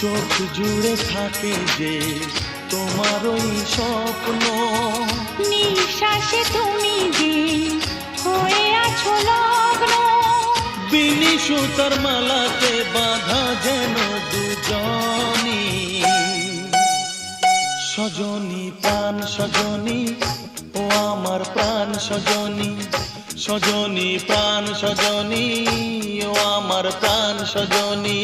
চোখ জুড়ে থাকে যে তোমার ওই স্বপ্ন। নিঃশ্বাসে তুমি যে হয়ে আছো লগ্ন। বিনি সুতার মালাতে বাঁধা যেন দুজনি সজনী প্রাণ সজনী ও আমার প্রাণ সজনী সজনী প্রাণ সজনী। আমার প্রাণ সজনী।